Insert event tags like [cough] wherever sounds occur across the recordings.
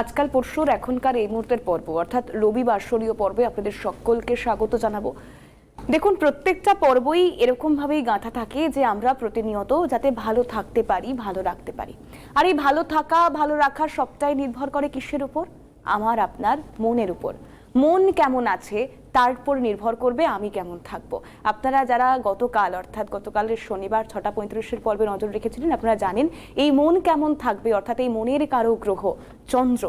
আজকাল পরশুর এখনকার এই মুহূর্তের পর্ব, অর্থাৎ রবি বার্ষরীয় পর্বে আপনাদের সকলকে স্বাগত জানাব। দেখুন, প্রত্যেকটা পর্বই এরকম ভাবেই গাঁথা থাকে যে আমরা প্রতিনিয়ত যাতে ভালো থাকতে পারি, ভালো রাখতে পারি। আর এই ভালো থাকা, ভালো রাখার সবটাই নির্ভর করে কিসের উপর? আমার, আপনার মনের উপর। মন কেমন আছে তার উপর নির্ভর করবে আমি কেমন থাকব। আপনারা যারা গতকাল, অর্থাৎ গতকালের শনিবার ছটা পঁয়ত্রিশের পর্বে নজর রেখেছিলেন, আপনারা জানেন এই মন কেমন থাকবে, অর্থাৎ এই মনের কারও গ্রহ, চন্দ্র,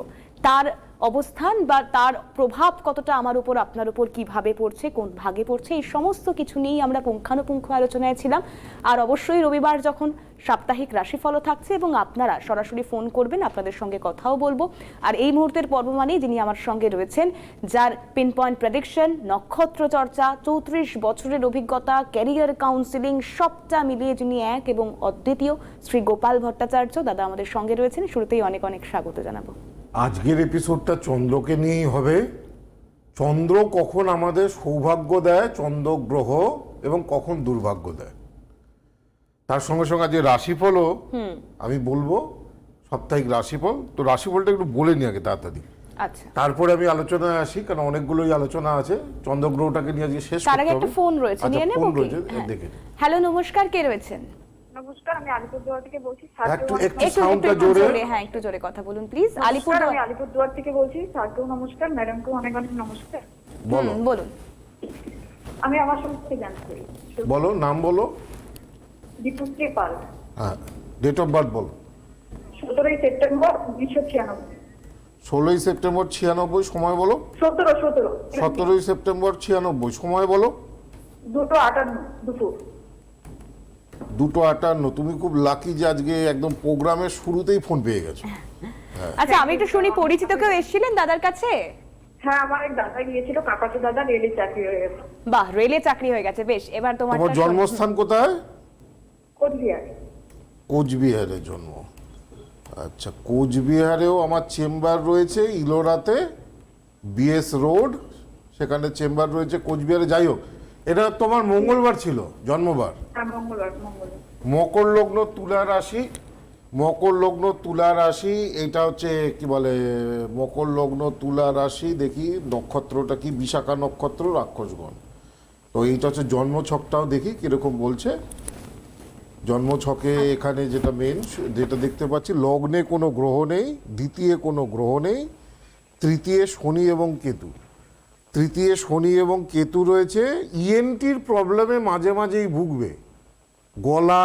তার অবস্থান বা তার প্রভাব কতটা আমার উপর, আপনার উপর কীভাবে পড়ছে, কোন ভাগে পড়ছে, এই সমস্ত কিছু নিয়েই আমরা পুঙ্খানুপুঙ্খ আলোচনায় ছিলাম। আর অবশ্যই রবিবার যখন সাপ্তাহিক রাশিফলও থাকছে এবং আপনারা সরাসরি ফোন করবেন, আপনাদের সঙ্গে কথাও বলব। আর এই মুহূর্তের পর্ব মানেই যিনি আমার সঙ্গে রয়েছেন, যার পিন পয়েন্ট প্রেডিকশন নক্ষত্র চর্চা, চৌত্রিশ বছরের অভিজ্ঞতা ক্যারিয়ার কাউন্সিলিং সবটা মিলিয়ে যিনি এক এবং অদ্বিতীয় শ্রী গোপাল ভট্টাচার্য দাদা আমাদের সঙ্গে রয়েছেন, শুরুতেই অনেক অনেক স্বাগত জানাব। আজকের এপিসোডটা চন্দ্রকে নিয়েই হবে। চন্দ্র কখন আমাদের সৌভাগ্য দেয় চন্দ্র গ্রহ এবং কখন দুর্ভাগ্য দেয়। তার সঙ্গে সঙ্গে আজকে রাশিফলও আমি বলব সাপ্তাহিক রাশিফল। তো রাশিফলটা একটু বলে নি আগে তাড়াতাড়ি। আচ্ছা। তারপরে আমি আলোচনায় আসি কারণ অনেকগুলোই আলোচনা আছে। চন্দ্রগ্রহটাকে নিয়ে আজকে শেষ তার আগে একটা ফোন রয়েছে আচ্ছা, নিয়ে নেব কি? হ্যাঁ। দেখে হ্যালো নমস্কার কে রয়েছেন? নমস্কার আমি আলিপুরদুয়ার থেকে বলছি একটু একটু সাউন্ডটা জোরে। হ্যাঁ একটু জোরে কথা বলুন প্লিজ আলিপুর আলিপুর আমি আলিপুরদুয়ার থেকে বলছি স্যারকেও নমস্কার ম্যাডামকেও অনেক অনেক নমস্কার। বলো। বলুন। আমি আমার সম্পর্কে জানতে চাই। বলো নাম বলো। দীপুশ্রী পাল। হ্যাঁ ডেট অফ বার্থ বলো। সতেরোই সেপ্টেম্বর উনিশশো ছিয়ানব্বই। ষোলোই সেপ্টেম্বর ছিয়ানব্বই সময় বলো। সতেরো সতেরো। সতেরোই সেপ্টেম্বর ছিয়ানব্বই সময় বলো। দুটো আটান্ন দুপুর। দুটো আটান্ন তুমি খুব লাকি যে আজকে একদম প্রোগ্রামের শুরুতেই ফোন পেয়ে গেছো। আচ্ছা আমি একটু শুনি পরিচিত কেউ এসেছিলেন দাদার কাছে? হ্যাঁ আমার এক দাদা গিয়েছিল কাকাতো দাদা রেলে চাকরি হয়ে গেছে। বাহ রেলে চাকরি হয়ে গেছে বেশ এবার তোমার তোমার জন্মস্থান কোথায়? কোচবিহার। কোচবিহারে জন্ম। আচ্ছা কোচবিহারেও আমার চেম্বার রয়েছে ইলোরাতে বিএস রোড সেখানে চেম্বার রয়েছে কোচবিহারে। যাই হোক এটা তোমার মঙ্গলবার ছিল জন্মবার? হ্যাঁ মঙ্গলবার মঙ্গলবার। মকর লগ্ন, তুলা রাশি। মকর লগ্ন, তুলা রাশি, এটা হচ্ছে কি বলে, মকর লগ্ন, তুলা রাশি, দেখি নক্ষত্রটা কি, বিশাখা নক্ষত্র, রাক্ষসগণ। তো এইটা হচ্ছে জন্মছকটাও দেখি কীরকম বলছে। জন্মছকে এখানে যেটা মেন যেটা দেখতে পাচ্ছি, লগ্নে কোনো গ্রহ নেই, দ্বিতীয় কোনো গ্রহ নেই, তৃতীয় শনি এবং কেতু। তৃতীয় শনি এবং কেতু রয়েছে ইএনটির প্রবলেমে মাঝে মাঝেই ভুগবে। গলা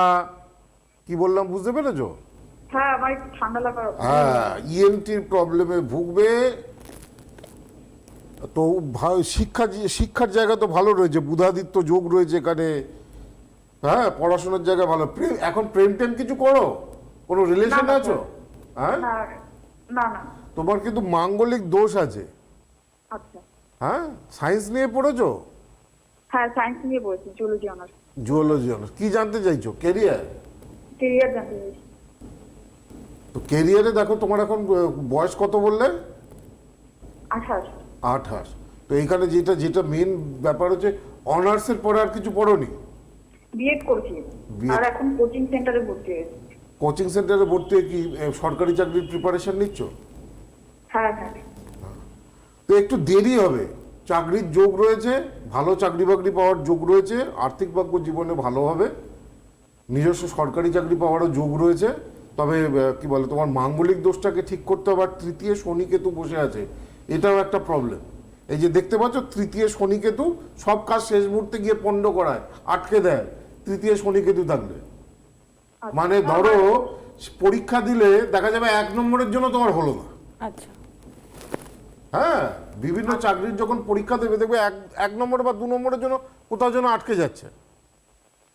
কি বললাম বুঝতে পেরেছ? হ্যাঁ ঠান্ডা লাগার হ্যাঁ ইএনটির প্রবলেমে ভুগবে। তো শিক্ষা শিক্ষার জায়গা তো ভালো রয়েছে বুধাদিত্য যোগ রয়েছে এখানে। হ্যাঁ পড়াশোনার জায়গা ভালো। প্রেম এখন প্রেম টেম কিছু করো? কোনো রিলেশন আছো? হ্যাঁ? তোমার কিন্তু মাঙ্গলিক দোষ আছে। আচ্ছা। হ্যাঁ সায়েন্স নিয়ে পড়েছো? হ্যাঁ সায়েন্স নিয়ে বলছি জুলজি অনার্স জুওলজি অনার্স কি জানতে চাইছো? কেরিয়ার কেরিয়ার জানতে চাইছি। তো কেরিয়ারে দেখো তোমার এখন বয়স কত বললে? আঠাশ। আঠাশ। তো এইখানে যেটা যেটা মেন ব্যাপার হচ্ছে অনার্সের পরে আর কিছু পড়োনি? বিএড করছি। আর এখন কোচিং সেন্টারে ভর্তি হয়েছি। কোচিং সেন্টারে ভর্তি হয়ে কি সরকারি চাকরির প্রিপারেশন নিচ্ছ? হ্যাঁ হ্যাঁ। তো একটু দেরি হবে। চাকরির যোগ রয়েছে ভালো চাকরি বাকরি পাওয়ার যোগ রয়েছে আর্থিক ভাগ্য জীবনে ভালো হবে নিজস্ব সরকারি চাকরি পাওয়ারও যোগ রয়েছে তবে কি বলে তোমার মাঙ্গলিক দোষটাকে ঠিক করতে হবে আর তৃতীয় শনি কেতু বসে আছে এটাও একটা প্রবলেম এই যে দেখতে পাচ্ছ তৃতীয় শনি কেতু সব কাজ শেষ মুহূর্তে গিয়ে পণ্ড করায় আটকে দেয় তৃতীয় শনি কেতু থাকলে মানে ধরো পরীক্ষা দিলে দেখা যাবে এক নম্বরের জন্য তোমার হলো না। আচ্ছা। হ্যাঁ বিভিন্ন চাকরির যখন পরীক্ষা দেবে দেখবে এক এক নম্বর বা দু নম্বরের জন্য কোথাও যেন আটকে যাচ্ছে।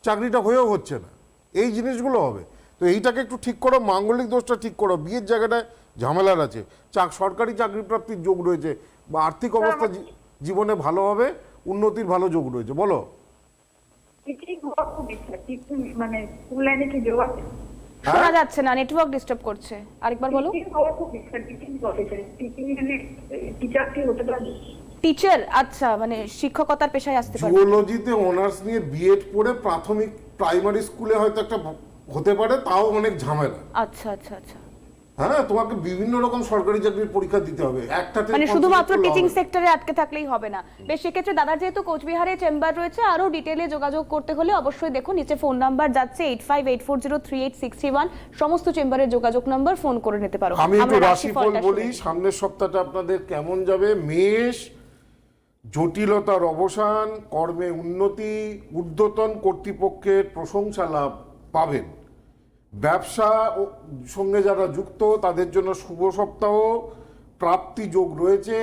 চাকরিটা হয়েও হচ্ছে না। এই জিনিসগুলো হবে। তো এইটাকে একটু ঠিক করো মাঙ্গলিক দোষটা ঠিক করো। বিয়ের জায়গাটায় ঝামেলার আছে। চাক সরকারি চাকরি প্রাপ্তির যোগ রয়েছে বা আর্থিক অবস্থা জীবনে ভালো হবে উন্নতির ভালো যোগ রয়েছে। বলো। মানে শোনা যাচ্ছে না নেটওয়ার্ক ডিস্টার্ব করছে। আরেকবার বলো। টিচিং হওয়ার খুব ইচ্ছা টিচিং প্রফেশন টিচিং মানে টিচার কি হতে পারে টিচার আচ্ছা মানে শিক্ষকতার পেশায় আসতে পারে। জুওলজিতে অনার্স নিয়ে বিএড পড়ে প্রাথমিক প্রাইমারি স্কুলে হয়তো একটা হতে পারে তাও অনেক ঝামেলা। আচ্ছা আচ্ছা আচ্ছা। হ্যাঁ তোমাকে বিভিন্ন রকম সরকারি চাকরির পরীক্ষা দিতে হবে। একটাতে মানে শুধুমাত্র টিচিং সেক্টরে আটকে থাকলেই হবে না। বেশ সেক্ষেত্রে দাদার যেহেতু কোচবিহারে চেম্বার রয়েছে আরও ডিটেলে যোগাযোগ করতে হলে অবশ্যই দেখুন নিচে ফোন নাম্বার যাচ্ছে eight five eight four zero three eight six three one সমস্ত চেম্বারের যোগাযোগ নাম্বার ফোন করে নিতে পারো। আমি একটু রাশিফল বলি সামনের সপ্তাহটা আপনাদের কেমন যাবে? মেষ জটিলতার অবসান কর্মে উন্নতি ঊর্ধ্বতন কর্তৃপক্ষের প্রশংসা লাভ পাবেন। ব্যবসা সঙ্গে যারা যুক্ত, তাদের জন্য শুভ সপ্তাহ, প্রাপ্তি যোগ রয়েছে,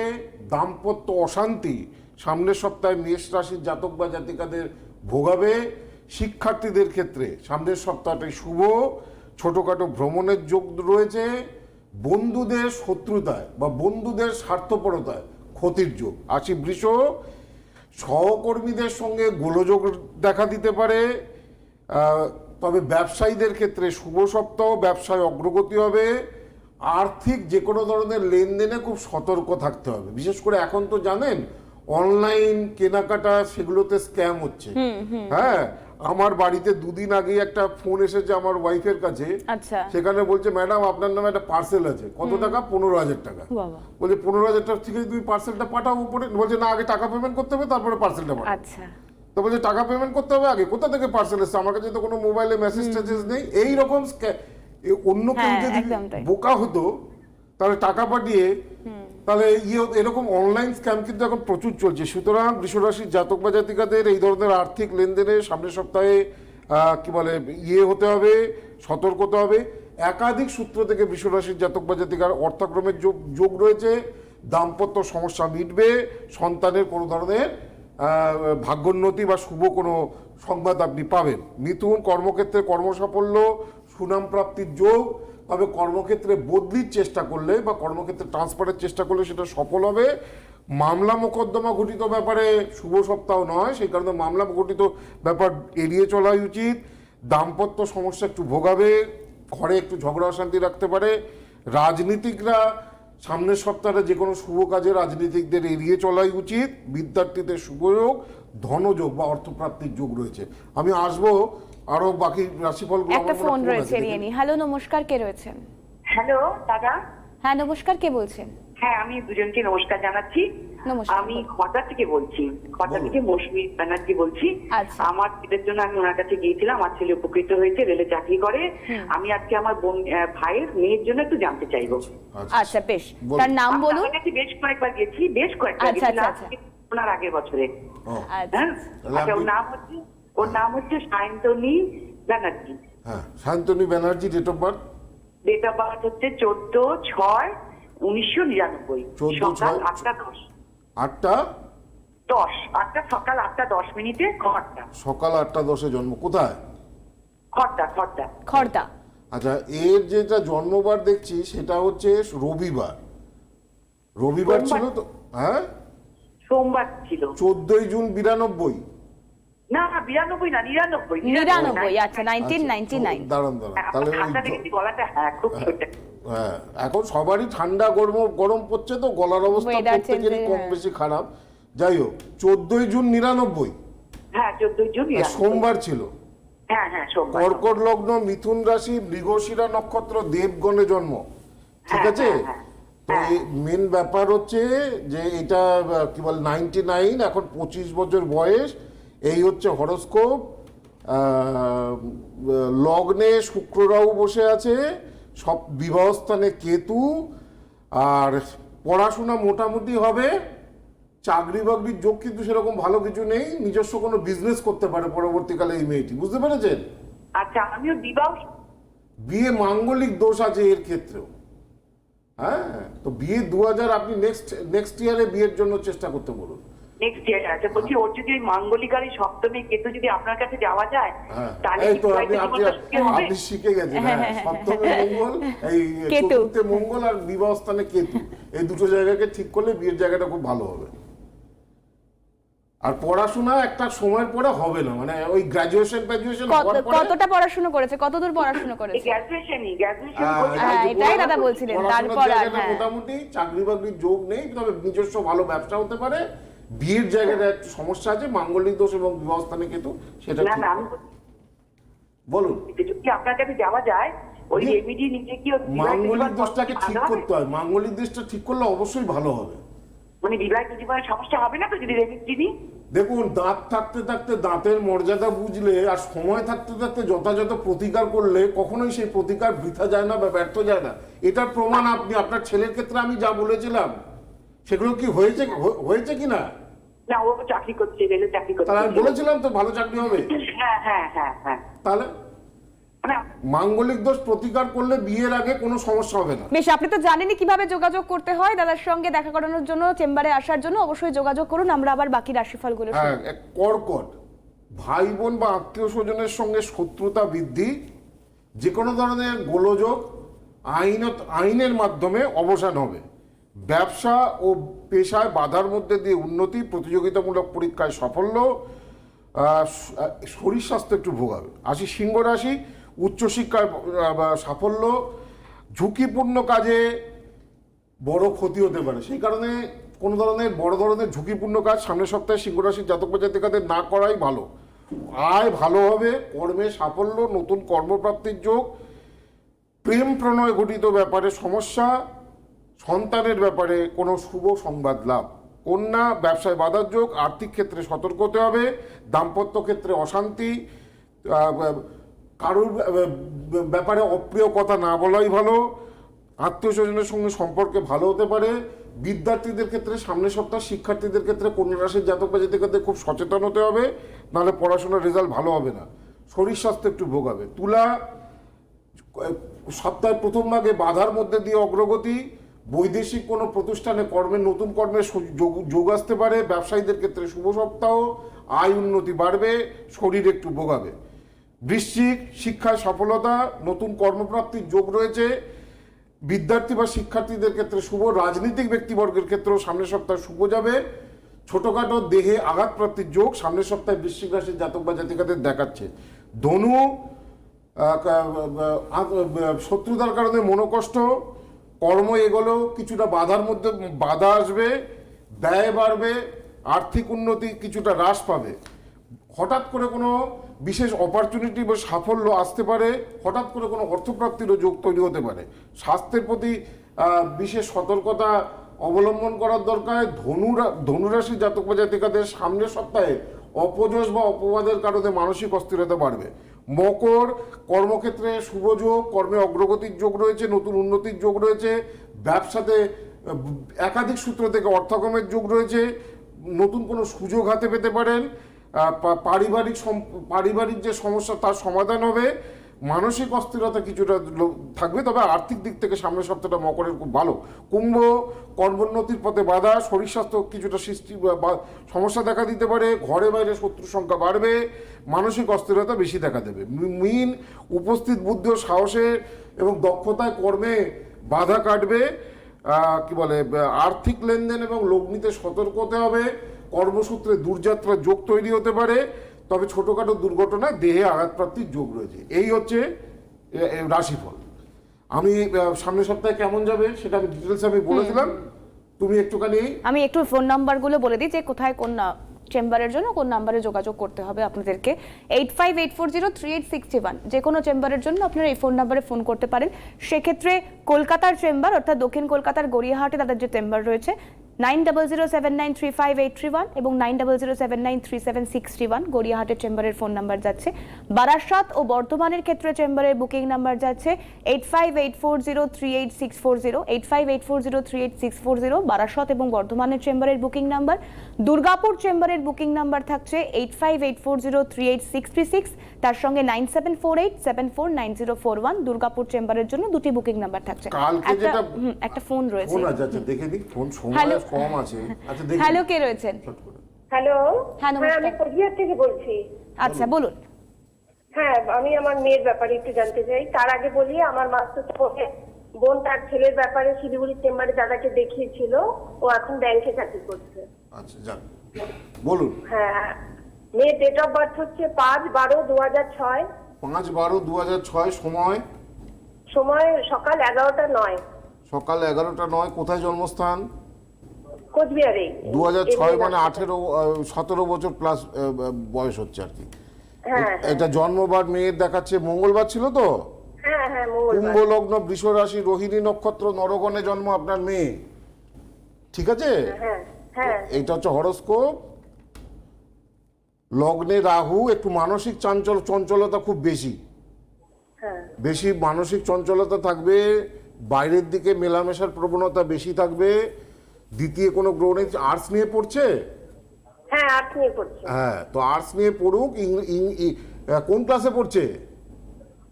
দাম্পত্য অশান্তি। সামনের সপ্তাহে মেষ রাশির জাতক বা জাতিকাদের ভোগাবে। শিক্ষার্থীদের ক্ষেত্রে সামনের সপ্তাহটাই শুভ। ছোটোখাটো ভ্রমণের যোগ রয়েছে। বন্ধুদের শত্রুতায় বা বন্ধুদের স্বার্থপরতায় ক্ষতির যোগ। আশি বৃষ, সহকর্মীদের সঙ্গে গোলযোগ দেখা দিতে পারে। তবে ব্যবসায়ীদের ক্ষেত্রে শুভ সপ্তাহ ব্যবসায় অগ্রগতি হবে। আর্থিক যে কোনো ধরনের লেনদেনে খুব সতর্ক থাকতে হবে। বিশেষ করে এখন তো জানেন অনলাইন কেনাকাটা সেগুলোতে স্ক্যাম হচ্ছে। হ্যাঁ আমার বাড়িতে দুদিন আগেই একটা ফোন এসেছে আমার ওয়াইফের কাছে। আচ্ছা। সেখানে বলছে ম্যাডাম আপনার নামে একটা পার্সেল আছে। কত টাকা? পনেরো হাজার টাকা। বলছে পনেরো হাজার টাকা ঠিক আছে তুমি পার্সেলটা পাঠাও উপরে বলছে না আগে টাকা পেমেন্ট করতে হবে তারপরে পার্সেলটা পাঠাও। আচ্ছা। তো বলছে টাকা পেমেন্ট করতে হবে আগে কোথা থেকে পার্সেল এসছে? আমার কাছে তো কোনো মোবাইলে মেসেজ টেসেজ নেই। এই রকম অন্য কেউ হ্যাঁ, যদি বোকা হতো তাহলে টাকা পাঠিয়ে তাহলে ইয়ে এরকম অনলাইন স্ক্যাম কিন্তু এখন প্রচুর চলছে। সুতরাং বৃষরাশির জাতক বা জাতিকাদের এই ধরনের আর্থিক লেনদেনে সামনের সপ্তাহে কি বলে ইয়ে হতে হবে সতর্ক হতে হবে। একাধিক সূত্র থেকে বৃষরাশির জাতক বা জাতিকার অর্থাক্রমের যোগ যোগ রয়েছে। দাম্পত্য সমস্যা মিটবে সন্তানের কোনো ধরনের ভাগ্যোন্নতি বা শুভ কোনো সংবাদ আপনি পাবেন। মিথুন কর্মক্ষেত্রে কর্মসাফল্য, সুনাম প্রাপ্তির যোগ, তবে কর্মক্ষেত্রে বদলির চেষ্টা করলে বা কর্মক্ষেত্রে ট্রান্সফারের চেষ্টা করলে সেটা সফল হবে। মামলা মোকদ্দমা ঘটিত ব্যাপারে শুভ সপ্তাহ নয়, সেই কারণে মামলা ঘটিত ব্যাপার এড়িয়ে চলাই উচিত। দাম্পত্য সমস্যা একটু ভোগাবে, ঘরে একটু ঝগড়া অশান্তি রাখতে পারে। রাজনীতিকরা সামনের সপ্তাহে যে কোনো শুভ কাজে রাজনীতিকদের এড়িয়ে চলাই উচিত। বিদ্যার্থীদের শুভযোগ ধনযোগ বা অর্থপ্রাপ্তির যোগ রয়েছে। আমি আসব আরও বাকি রাশিফলগুলো একটা ফোন রয়েছে আছে, নিয়ে দেখে নি হ্যালো নমস্কার কে রয়েছেন? হ্যালো দাদা? হ্যাঁ নমস্কার কে বলছেন? হ্যাঁ আমি দুজনকে নমস্কার জানাচ্ছি। আমি খর্দা থেকে বলছি বলুন। থেকে মৌসুমী ব্যানার্জি বলছি। আচ্ছা। আমার ছেলের জন্য আমি ওনার কাছে গিয়েছিলাম আমার ছেলে উপকৃত হয়েছে রেলে চাকরি করে। আমি আজকে আমার বোন ভাইয়ের মেয়ের জন্য একটু জানতে চাইব। আচ্ছা। আচ্ছা। বেশ। তার নাম বলুন। বেশ কয়েকবার গেছি বেশ কয়েকবার আচ্ছা, গেছি আচ্ছা, ওনার আগের বছরে। আচ্ছা। হ্যাঁ? আচ্ছা ওর নাম হচ্ছে ওর নাম হচ্ছে সায়ন্তনী ব্যানার্জি। হ্যাঁ Shantani Banerjee date of birth date of birth হচ্ছে চোদ্দ ছয় উনিশশো নিরানব্বই। 14 সকাল আটটা দশ। আটটা? দশ। আটটা সকাল আটটা দশ মিনিটে খড়টা সকাল আটটা দশে জন্ম। কোথায়? খড়টা খড়টা খর্দা আচ্ছা এর যেটা জন্মবার দেখছি সেটা হচ্ছে রবিবার। রবিবার ছিল তো? হ্যাঁ? সোমবার ছিল। চোদ্দই জুন বিরানব্বই। না না বিরানব্বই না নিরানব্বই। নিরানব্বই আচ্ছা নাইনটিন নাইনটি নাইন দাঁড়ান দাঁড়ান। হ্যাঁ, তাহলে গলাটা হ্যাঁ খুব [laughs] হ্যাঁ এখন সবারই ঠান্ডা গরম গরম পড়ছে তো গলার অবস্থা প্রত্যেকেরই কম হ্যাঁ। বেশি খারাপ। যাই হোক চোদ্দই জুন নিরানব্বই। হ্যাঁ চোদ্দই জুন সোমবার ছিল। হ্যাঁ হ্যাঁ সোমবার কর্কট লগ্ন মিথুন রাশি মৃগশিরা নক্ষত্র দেবগণে জন্ম। ঠিক হ্যাঁ, আছে? হ্যাঁ, তো মেন ব্যাপার হচ্ছে যে এটা কি বল নাইনটি নাইন এখন পঁচিশ বছর বয়স। এই হচ্ছে হরস্কোপ। লগ্নে শুক্ররাও বসে আছে। সব বিবাহস্থানে কেতু আর পড়াশোনা মোটামুটি হবে চাকরি বাকরির যোগ কিন্তু সেরকম ভালো কিছু নেই নিজস্ব কোনো বিজনেস করতে পারে পরবর্তীকালে এই মেয়েটি বুঝতে পেরেছেন? আচ্ছা আমিও বিবাহ বিয়ে মাঙ্গলিক দোষ আছে এর ক্ষেত্রেও। হ্যাঁ তো বিয়ে দু হাজার আপনি নেক্সট নেক্সট ইয়ারে বিয়ের জন্য চেষ্টা করতে বলুন। নেক্সট ইয়ার আছে। বলছি ওর যদি ওই মাঙ্গলিকারী সপ্তমী কেতু যদি আপনার কাছে যাওয়া যায় হ্যাঁ। তাহলে এই তো আপনি শিখে গেছেন হ্যাঁ সপ্তমে মঙ্গল এই। চতুর্থে মঙ্গল আর বিবাহ স্থানে কেতু। এই দুটো জায়গাকে ঠিক করলে বিয়ের জায়গাটা খুব ভালো হবে। আর পড়াশোনা একটা সময়ের পরে হবে না মানে ওই গ্রাজুয়েশন গ্রাজুয়েশন কতটা পড়াশোনা করেছে? কতদূর পড়াশোনা করেছে? গ্র্যাজুয়েশনই গ্র্যাজুয়েশন হ্যাঁ, এটাই দাদা বলছিলেন, তারপর হ্যাঁ। মোটামুটি চাকরি বাকরির যোগ নেই তবে নিজস্ব ভালো ব্যবসা হতে পারে বিয়ের জায়গাটা একটু সমস্যা আছে মাঙ্গলিক দোষ এবং বিবাহস্থানে কিন্তু সেটা না না বলুন। যদি আপনার কাছে যাওয়া যায় ওই। নিজে কি মাঙ্গলিক দোষটাকে ঠিক করতে হয়। মাঙ্গলিক দোষটা ঠিক করলে অবশ্যই ভালো হবে। মানে জীবনে সমস্যা হবে না তো যদি নিই দেখুন দাঁত থাকতে থাকতে দাঁতের মর্যাদা বুঝলে আর সময় থাকতে থাকতে যথাযথ প্রতিকার করলে কখনোই সেই প্রতিকার বৃথা যায় না বা ব্যর্থ যায় না। এটার প্রমাণ আপনি আপনার ছেলের ক্ষেত্রে আমি যা বলেছিলাম। সেগুলো কি হয়েছে হয়েছে কি না না ও চাকরি করছে রেলে চাকরি করছে। তাহলে বলেছিলাম তো ভালো চাকরি হবে। হ্যাঁ হ্যাঁ হ্যাঁ হ্যাঁ। তাহলে মানে মাঙ্গলিক দোষ প্রতিকার করলে বিয়ের আগে কোনো সমস্যা হবে না। বেশ আপনি তো জানেনই কীভাবে যোগাযোগ করতে হয়। দাদার সঙ্গে দেখা করানোর জন্য চেম্বারে আসার জন্য অবশ্যই যোগাযোগ করুন। আমরা আবার বাকি রাশিফলগুলো। হ্যাঁ কর্কট ভাই বোন বা আত্মীয় স্বজনের সঙ্গে শত্রুতা বৃদ্ধি যে কোনো ধরনের গোলযোগ আইন আইনের মাধ্যমে অবসান হবে। ব্যবসা ও পেশায় বাধার মধ্যে দিয়ে উন্নতি প্রতিযোগিতামূলক পরীক্ষায় সাফল্য শরীর স্বাস্থ্য একটু ভোগাবে। আসি সিংহ রাশি, উচ্চশিক্ষায় সাফল্য, ঝুঁকিপূর্ণ কাজে বড় ক্ষতি হতে পারে। সেই কারণে কোনো ধরনের বড় ধরনের ঝুঁকিপূর্ণ কাজ সামনের সপ্তাহে সিংহ রাশির জাতক জাতিকাদের না করাই ভালো। আয় ভালো হবে, কর্মে সাফল্য, নতুন কর্মপ্রাপ্তির যোগ, প্রেম প্রণয় ঘটিত ব্যাপারে সমস্যা সন্তানের ব্যাপারে কোনো শুভ সংবাদ লাভ। কন্যা ব্যবসায় বাধার যোগ, আর্থিক ক্ষেত্রে সতর্ক হতে হবে, দাম্পত্য ক্ষেত্রে অশান্তি কারোর ব্যাপারে অপ্রিয় কথা না বলাই ভালো আত্মীয় স্বজনের সঙ্গে সম্পর্কে ভালো হতে পারে, বিদ্যার্থীদের ক্ষেত্রে সামনের সপ্তাহ, শিক্ষার্থীদের ক্ষেত্রে কন্যা রাশির জাতক বা জাতিকাদের খুব সচেতন হতে হবে, নাহলে পড়াশোনার রেজাল্ট ভালো হবে না। শরীর স্বাস্থ্য একটু ভোগাবে। তুলা সপ্তাহের প্রথম ভাগে বাধার মধ্যে দিয়ে অগ্রগতি বৈদেশিক কোনো প্রতিষ্ঠানে কর্মে, নতুন কর্মের সু- যোগ আসতে পারে, ব্যবসায়ীদের ক্ষেত্রে শুভ সপ্তাহ, আয় উন্নতি বাড়বে, শরীর একটু ভোগাবে। বৃশ্চিক শিক্ষায় সফলতা, নতুন কর্মপ্রাপ্তির যোগ রয়েছে, বিদ্যার্থী বা শিক্ষার্থীদের ক্ষেত্রে শুভ, রাজনৈতিক ব্যক্তিবর্গের ক্ষেত্রেও সামনের সপ্তাহে শুভ যাবে। ছোটোখাটো দেহে আঘাতপ্রাপ্তির যোগ সামনের সপ্তাহে বৃশ্চিক রাশির জাতক বা জাতিকাদের দেখাচ্ছে। ধনু শত্রুতার কারণে মনোকষ্ট কর্ম এগোলেও কিছুটা বাধার মধ্যে, বাধা আসবে, ব্যয় বাড়বে, আর্থিক উন্নতি কিছুটা হ্রাস পাবে। হঠাৎ করে কোনো বিশেষ অপরচুনিটি বা সাফল্য আসতে পারে, হঠাৎ করে কোনো অর্থপ্রাপ্তিরও যোগ তৈরি হতে পারে। স্বাস্থ্যের প্রতি বিশেষ সতর্কতা অবলম্বন করার দরকার। ধনুরা, ধনুরাশি জাতক বা জাতিকাদের সামনের সপ্তাহে অপযশ বা অপবাদের কারণে মানসিক অস্থিরতা বাড়বে। মকর, কর্মক্ষেত্রে শুভ যোগ, কর্মে অগ্রগতির যোগ রয়েছে, নতুন উন্নতির যোগ রয়েছে, ব্যবসাতে একাধিক সূত্র থেকে অর্থকমের যোগ রয়েছে, নতুন কোনো সুযোগ হাতে পেতে পারেন পারিবারিক পারিবারিক যে সমস্যা তার সমাধান হবে মানসিক অস্থিরতা কিছুটা থাকবে, তবে আর্থিক দিক থেকে সামনের সপ্তাহটা মকরের খুব ভালো। কুম্ভ, কর্মোন্নতির পথে বাধা, শরীর স্বাস্থ্য কিছুটা সৃষ্টি বা- সমস্যা দেখা দিতে পারে, ঘরে বাইরে শত্রুর সংখ্যা বাড়বে, মানসিক অস্থিরতা বেশি দেখা দেবে। মিন, উপস্থিত বুদ্ধি ও সাহসের এবং দক্ষতায় কর্মে বাধা কাটবে কি বলে আর্থিক লেনদেন এবং লগ্নিতে সতর্ক হতে হবে, কর্মসূত্রে দূরযাত্রার যোগ তৈরি হতে পারে তবে ছোটোখাটো দুর্ঘটনায় দেহে আঘাতপ্রাপ্তির যোগ রয়েছে। এই হচ্ছে রাশিফল। আমি সামনের সপ্তাহে কেমন যাবে সেটা আমি ডিটেলস আমি বলেছিলাম। তুমি একটুখানি আমি একটু ফোন নাম্বারগুলো বলে দিই যে কোথায় কোন চেম্বারের জন্য কোন নাম্বারে যোগাযোগ করতে হবে আপনাদেরকে। Eight five eight four zero three eight sixty one যে কোনো চেম্বারের জন্য আপনারা এই ফোন নাম্বারে ফোন করতে পারেন। সেক্ষেত্রে কলকাতার চেম্বার অর্থাৎ দক্ষিণ কলকাতার গড়িয়াহাটে তাদের যে চেম্বার রয়েছে nine double zero seven nine three five eight three one এবং nine double zero seven nine three seven six three one গড়িয়াহাটের চেম্বারের ফোন নাম্বার যাচ্ছে। বারাসাত ও বর্ধমানের ক্ষেত্রে চেম্বারের বুকিং নাম্বার যাচ্ছে eight five eight four zero three eight six four zero, eight five eight four zero three eight six four zero, Barasat এবং বর্ধমানের চেম্বারের বুকিং নাম্বার দুর্গাপুর চেম্বারের বুকিং নাম্বার থাকছে eight five eight four zero three eight six three six. তার সঙ্গে nine seven four eight seven four nine zero four one Durgapur চেম্বারের জন্য দুটি বুকিং নাম্বার থাকছে। একটা একটা ফোন রয়েছে। ফোন আছে আচ্ছা দেখে দিই ফোন সময় হ্যালো। কম আছে। আচ্ছা দেখি হ্যালো কে রয়েছেন? হ্যালো। হ্যাঁ, নমস্কার। আমি কোচবিহার থেকে বলছি। আচ্ছা বলুন। হ্যাঁ আমি আমার মেয়ের ব্যাপারে একটু জানতে চাই। তার আগে বলি আমার মাস্টার বোনে বোন তার ছেলের ব্যাপারে শিলিগুড়ি চেম্বারে দাদাকে দেখিয়েছিল ও এখন ব্যাংকে চাকরি করছে। আচ্ছা যাক। বলুন। হ্যাঁ মেয়ের ডেট অফ বার্থ হচ্ছে পাঁচ বারো দু হাজার ছয়। পাঁচ বারো দু হাজার ছয় সময়? সময় সকাল এগারোটা নয়। সকাল এগারোটা নয় কোথায় জন্মস্থান? কোচবিহারে। দু হাজার ছয় মানে আঠেরো সতেরো বছর প্লাস বয়স হচ্ছে আর কি। হ্যাঁ এটা জন্মবার মেয়ের দেখাচ্ছে মঙ্গলবার ছিল তো? হ্যাঁ হ্যাঁ কুম্ভ লগ্ন বৃষ রাশি রোহিণী নক্ষত্র নরগণে জন্ম আপনার মেয়ে। ঠিক আছে? হ্যাঁ। এইটা হচ্ছে হরস্কোপ। লগ্নে রাহু একটু মানসিক চাঞ্চল চঞ্চলতা খুব বেশি। হ্যাঁ। বেশি মানসিক চঞ্চলতা থাকবে বাইরের দিকে মেলামেশার প্রবণতা বেশি থাকবে। দ্বিতীয় কোনো গ্রহ নেই আর্টস নিয়ে পড়ছে? হ্যাঁ হ্যাঁ তো আর্টস নিয়ে পড়ুক কোন ক্লাসে পড়ছে?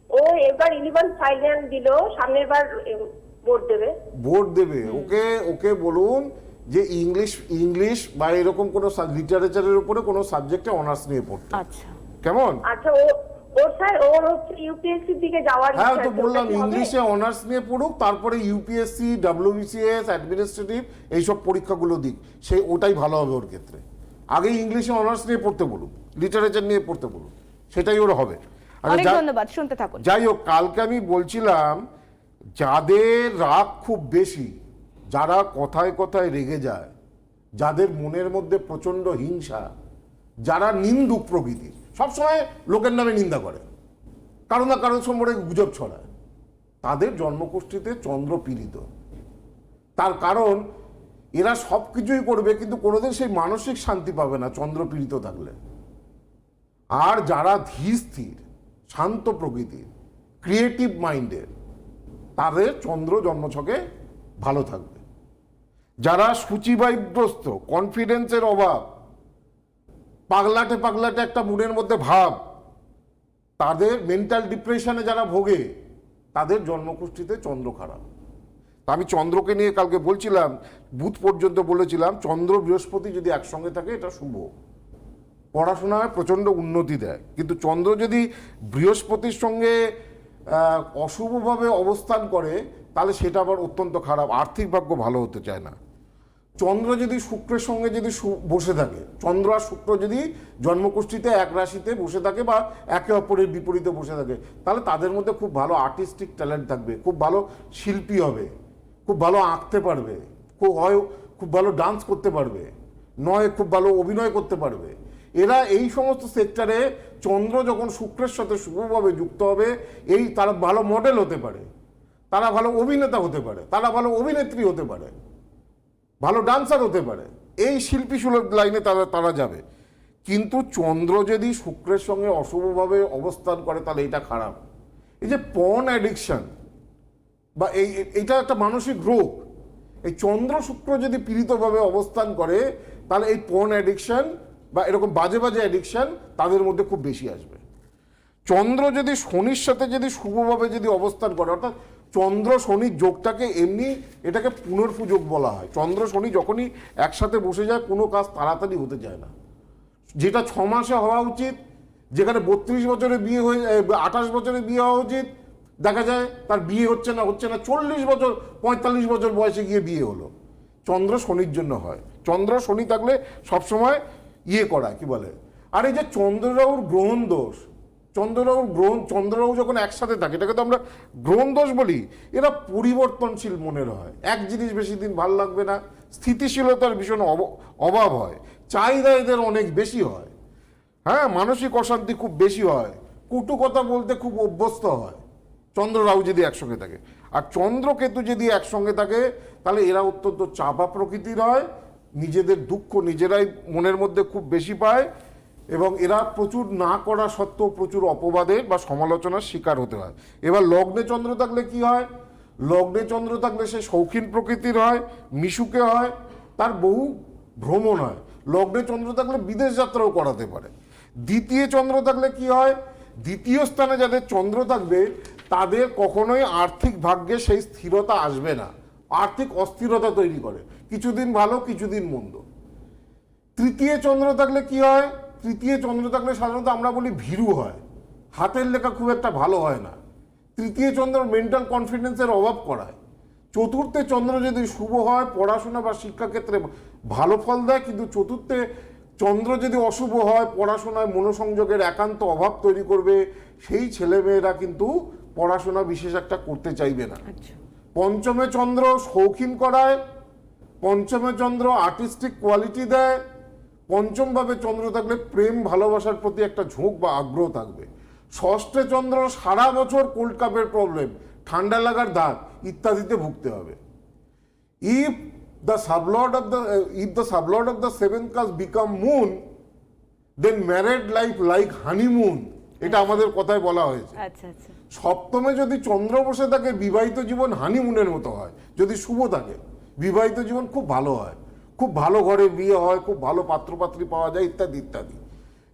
ও এবার ইলেভেন ফাইনাল দিল সামনের বার বোর্ড দেবে। বোর্ড দেবে ওকে ওকে বলুন যে ইংলিশ ইংলিশ বা এরকম কোনো লিটারেচারের উপরে কোনো সাবজেক্টে অনার্স নিয়ে পড়তে। আচ্ছা। কেমন? আচ্ছা ও ওর স্যার ওর হচ্ছে ইউপিএসসি দিকে যাওয়ার হ্যাঁ ইচ্ছা তো আছে, বললাম ইংলিশে অনার্স নিয়ে পড়ুক তারপরে ইউপিএসসি ডাব্লিউবিসিএস অ্যাডমিনিস্ট্রেটিভ এইসব পরীক্ষাগুলো দিক। সেই ওটাই ভালো হবে ওর ক্ষেত্রে। আগে ইংলিশে অনার্স নিয়ে পড়তে বলুন লিটারেচার নিয়ে পড়তে বলুন সেটাই ওর হবে। আচ্ছা, অনেক ধন্যবাদ শুনতে থাকুন। যাই হোক কালকে আমি বলছিলাম যাদের রাগ খুব বেশি যারা কথায় কথায় রেগে যায়, যাদের মনের মধ্যে প্রচণ্ড হিংসা, যারা নিন্দুক প্রকৃতির সবসময় লোকের নামে নিন্দা করে। কারও না কারও সম্পর্কে গুজব ছড়ায়। তাদের জন্মকুষ্ঠিতে চন্দ্র পীড়িত। তার কারণ, এরা সব কিছুই করবে, কিন্তু কোনোদিন সেই মানসিক শান্তি পাবে না চন্দ্র পীড়িত থাকলে। আর যারা ধীর স্থির, শান্ত প্রকৃতির ক্রিয়েটিভ মাইন্ডের তাদের চন্দ্র জন্মছকে ভালো থাকবে। যারা সূচিবাইগ্রস্ত কনফিডেন্সের অভাব, পাগলাটে পাগলাটে একটা মনের মধ্যে ভাব, তাদের মেন্টাল ডিপ্রেশনে যারা ভোগে, তাদের জন্মকুষ্ঠিতে চন্দ্র খারাপ। তা আমি চন্দ্রকে নিয়ে কালকে বলছিলাম, বুধ পর্যন্ত বলেছিলাম, চন্দ্র বৃহস্পতি যদি একসঙ্গে থাকে, এটা শুভ। পড়াশোনায় প্রচণ্ড উন্নতি দেয়। কিন্তু চন্দ্র যদি বৃহস্পতির সঙ্গে অশুভভাবে অবস্থান করে, তাহলে সেটা আবার অত্যন্ত খারাপ। আর্থিক ভাগ্য ভালো হতে চায় না। চন্দ্র যদি শুক্রের সঙ্গে যদি বসে থাকে, চন্দ্র আর শুক্র যদি জন্মকুষ্ঠিতে এক রাশিতে বসে থাকে বা একে অপরের বিপরীতে বসে থাকে, তাহলে তাদের মধ্যে খুব ভালো আর্টিস্টিক ট্যালেন্ট থাকবে, খুব ভালো শিল্পী হবে, খুব ভালো আঁকতে পারবে, খুব হয়, খুব ভালো ডান্স করতে পারবে, নয় খুব ভালো অভিনয় করতে পারবে। এরা এই সমস্ত সেক্টরে চন্দ্র যখন শুক্রের সাথে শুভভাবে যুক্ত হবে, এই তারা ভালো মডেল হতে পারে, তারা ভালো অভিনেতা হতে পারে, তারা ভালো অভিনেত্রী হতে পারে। ভালো ডান্সার হতে পারে। এই শিল্পী সুলভ লাইনে তারা তারা যাবে। কিন্তু চন্দ্র যদি শুক্রের সঙ্গে অশুভভাবে অবস্থান করে, তাহলে এটা খারাপ। এই যে পন অ্যাডিকশান বা এই, এটা একটা মানসিক রোগ। এই চন্দ্র শুক্র যদি পীড়িতভাবে অবস্থান করে, তাহলে এই পন অ্যাডিকশন বা এরকম বাজে বাজে অ্যাডিকশান তাদের মধ্যে খুব বেশি আসবে। চন্দ্র যদি শনির সাথে যদি শুভভাবে যদি অবস্থান করে, অর্থাৎ চন্দ্র শনির যোগটাকে এমনি এটাকে পুনর্পুযোগ বলা হয়। চন্দ্র শনি যখনই একসাথে বসে যায়, কোনো কাজ তাড়াতাড়ি হতে চায় না। যেটা ছ মাসে হওয়া উচিত, যেখানে বত্রিশ বছরে বিয়ে হয়ে আঠাশ বছরে বিয়ে হওয়া উচিত, দেখা যায় তার বিয়ে হচ্ছে না হচ্ছে না, চল্লিশ বছর, পঁয়তাল্লিশ বছর বয়সে গিয়ে বিয়ে হলো। চন্দ্র শনির জন্য হয়। চন্দ্র শনি থাকলে সবসময় ইয়ে করা কি বলে? আর এই যে চন্দ্ররাহুর গ্রহণ দোষ চন্দ্ররাহুর গ্রহণ চন্দ্ররাহু যখন একসাথে থাকে, এটাকে তো আমরা গ্রহণ দোষ বলি, এরা পরিবর্তনশীল মনের হয়। এক জিনিস বেশি দিন ভালো লাগবে না, স্থিতিশীলতার ভীষণ অভাব হয়, চাহিদা এদের অনেক বেশি হয়। হ্যাঁ মানসিক অশান্তি খুব বেশি হয়, কটু কথা বলতে খুব অভ্যস্ত হয় চন্দ্র রাহু যদি একসঙ্গে থাকে। আর চন্দ্রকেতু যদি একসঙ্গে থাকে, তাহলে এরা অত্যন্ত চাপা প্রকৃতির হয়, নিজেদের দুঃখ নিজেরাই মনের মধ্যে খুব বেশি পায় এবং এরা প্রচুর না করা সত্ত্বেও প্রচুর অপবাদের বা সমালোচনার শিকার হতে হয়। এবার লগ্নে চন্দ্র থাকলে কি হয়? লগ্নে চন্দ্র থাকলে সে শৌখিন প্রকৃতির হয়, মিশুকে হয়, তার বহু ভ্রমণ হয়। লগ্নে চন্দ্র থাকলে বিদেশ যাত্রাও করাতে পারে। দ্বিতীয় চন্দ্র থাকলে কি হয়? দ্বিতীয় স্থানে যাদের চন্দ্র থাকবে, তাদের কখনোই আর্থিক ভাগ্যে সেই স্থিরতা আসবে না। আর্থিক অস্থিরতা তৈরি করে। কিছুদিন ভালো, কিছুদিন মন্দ। তৃতীয় চন্দ্র থাকলে কি হয়? তৃতীয় চন্দ্র থাকলে সাধারণত আমরা বলি ভীরু হয়। হাতের লেখা খুব একটা ভালো হয় না। তৃতীয় চন্দ্র মেন্টাল কনফিডেন্সের অভাব করায়। চতুর্থে চন্দ্র যদি শুভ হয় পড়াশোনা বা শিক্ষাক্ষেত্রে ভালো ফল দেয় কিন্তু চতুর্থে চন্দ্র যদি অশুভ হয় পড়াশোনায় মনোসংযোগের একান্ত অভাব তৈরি করবে সেই ছেলেমেয়েরা কিন্তু পড়াশোনা বিশেষ একটা করতে চাইবে না। আচ্ছা। পঞ্চমে চন্দ্র শৌখিন করায় পঞ্চমে চন্দ্র আর্টিস্টিক কোয়ালিটি দেয় পঞ্চমভাবে চন্দ্র থাকলে প্রেম ভালোবাসার প্রতি একটা ঝোঁক বা আগ্রহ থাকবে। ষষ্ঠে চন্দ্র সারা বছর কোল্ড কাপের প্রবলেম ঠান্ডা লাগার দাগ ইত্যাদিতে ভুগতে হবে। If the sublord of the if the sublord of the seven cusp become moon then married life like honeymoon এটা আমাদের কথায় বলা হয়েছে। আচ্ছা আচ্ছা। সপ্তমে যদি চন্দ্র বসে থাকে বিবাহিত জীবন হানিমুনের মতো হয়। যদি শুভ থাকে বিবাহিত জীবন খুব ভালো হয়। খুব ভালো ঘরে বিয়ে হয় খুব ভালো পাত্রপাত্রী পাওয়া যায় ইত্যাদি ইত্যাদি।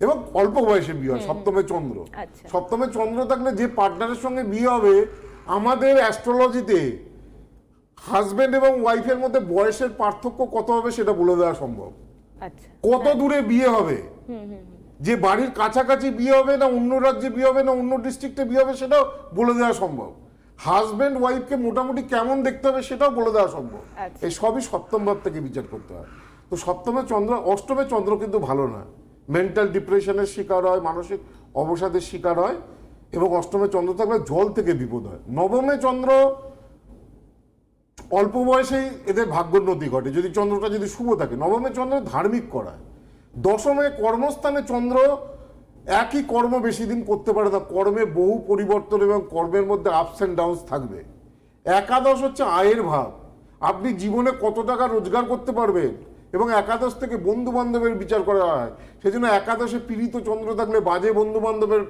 এবং অল্প বয়সে বিয়ে হয় সপ্তমে চন্দ্র। আচ্ছা। সপ্তমে চন্দ্র থাকলে যে পার্টনারের সঙ্গে বিয়ে হবে আমাদের অ্যাস্ট্রোলজিতে হাজবেন্ড এবং ওয়াইফের মধ্যে বয়সের পার্থক্য কত হবে সেটা বলে দেওয়া সম্ভব। আচ্ছা। কত দূরে বিয়ে হবে? যে বাড়ির কাছাকাছি বিয়ে হবে না অন্য রাজ্যে বিয়ে হবে না অন্য ডিস্ট্রিক্টে বিয়ে হবে সেটাও বলে দেওয়া সম্ভব। হাজব্যান্ড ওয়াইফকে মোটামুটি কেমন দেখতে হবে সেটাও বলে দেওয়া সম্ভব। আচ্ছা। এই সবই সপ্তম ভাব থেকে বিচার করতে হয়। তো সপ্তমে চন্দ্র অষ্টমে চন্দ্র কিন্তু ভালো না। মেন্টাল ডিপ্রেশনের শিকার হয় মানসিক অবসাদের শিকার হয় এবং অষ্টমে চন্দ্র থাকলে জল থেকে বিপদ হয়। নবমে চন্দ্র অল্প বয়সেই এদের ভাগ্যোন্নতি ঘটে। যদি চন্দ্রটা যদি শুভ থাকে নবমে চন্দ্র ধার্মিক করায়। দশমে কর্মস্থানে চন্দ্র একই কর্ম বেশি দিন করতে পারে না। কর্মে বহু পরিবর্তন এবং কর্মের মধ্যে আপস অ্যান্ড ডাউনস থাকবে। একাদশ হচ্ছে আয়ের ভাব। আপনি জীবনে কত টাকা রোজগার করতে পারবেন এবং একাদশ থেকে বন্ধু বান্ধবের বিচার করা হয়। সেজন্য একাদশে পীড়িত চন্দ্র থাকলে বাজে বন্ধু বান্ধবের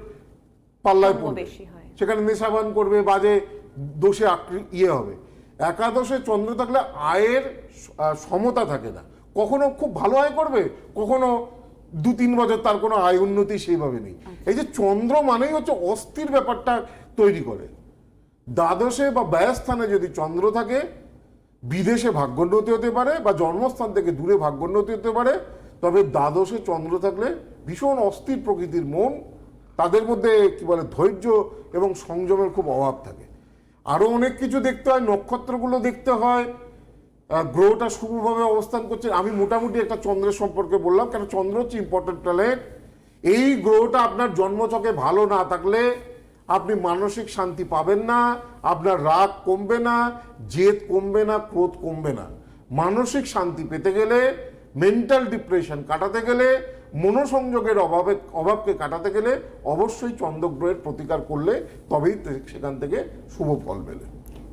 পাল্লায় পড়বে। সেখানে নেশাবান করবে বাজে দোষে আক্রি- ইয়ে হবে। একাদশে চন্দ্র থাকলে আয়ের সমতা থাকে না। কখনো খুব ভালো আয় করবে কখনো দু তিন বছর তার কোনো আয় উন্নতি সেইভাবে নেই। এই যে চন্দ্র মানেই হচ্ছে অস্থির ব্যাপারটা তৈরি করে। দ্বাদশে বা ব্যয়স্থানে যদি চন্দ্র থাকে বিদেশে ভাগ্যোন্নতি হতে পারে বা জন্মস্থান থেকে দূরে ভাগ্যোন্নতি হতে পারে তবে দ্বাদশে চন্দ্র থাকলে ভীষণ অস্থির প্রকৃতির মন তাদের মধ্যে কি বলে ধৈর্য এবং সংযমের খুব অভাব থাকে। আরও অনেক কিছু দেখতে হয় নক্ষত্রগুলো দেখতে হয় গ্রহটা শুভভাবে অবস্থান করছে। আমি মোটামুটি একটা চন্দ্রের সম্পর্কে বললাম, কেন চন্দ্র হচ্ছে ইম্পর্টেন্ট প্ল্যানেট এই গ্রহটা আপনার জন্মচকে ভালো না থাকলে আপনি মানসিক শান্তি পাবেন না, আপনার রাগ কমবে না, জেদ কমবে না, ক্রোধ কমবে না। মানসিক শান্তি পেতে গেলে মেন্টাল ডিপ্রেশন কাটাতে গেলে, মনোসংযোগের অভাবে, অভাবকে কাটাতে গেলে অবশ্যই চন্দ্রগ্রহের প্রতিকার করলে তবেই সেখান থেকে শুভ ফল মেলে।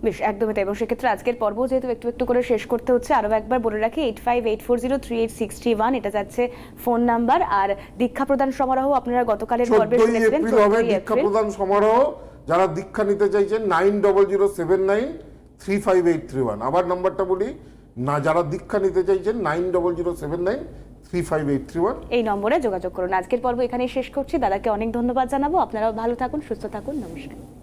বেশ একদমই তাই। এবং সেক্ষেত্রে আজকের পর্ব যেহেতু একটু একটু করে শেষ করতে হচ্ছে আরও একবার বলে রাখি eight five eight four zero three eight six three one এটা যাচ্ছে ফোন নাম্বার। আর দীক্ষা প্রদান সমারোহ আপনারা গতকালের পর্বে শুনেছিলেন এপ্রিল হবে 14ই দীক্ষা প্রদান সমারোহ। যারা দীক্ষা নিতে চাইছেন nine double zero seven nine three five eight three one আবার নাম্বারটা বলি না যারা দীক্ষা নিতে চাইছেন nine double zero seven nine three five eight three one এই নম্বরে যোগাযোগ করুন। আজকের পর্ব এখানেই শেষ করছি। দাদাকে অনেক ধন্যবাদ জানাব। আপনারাও ভালো থাকুন সুস্থ থাকুন। নমস্কার।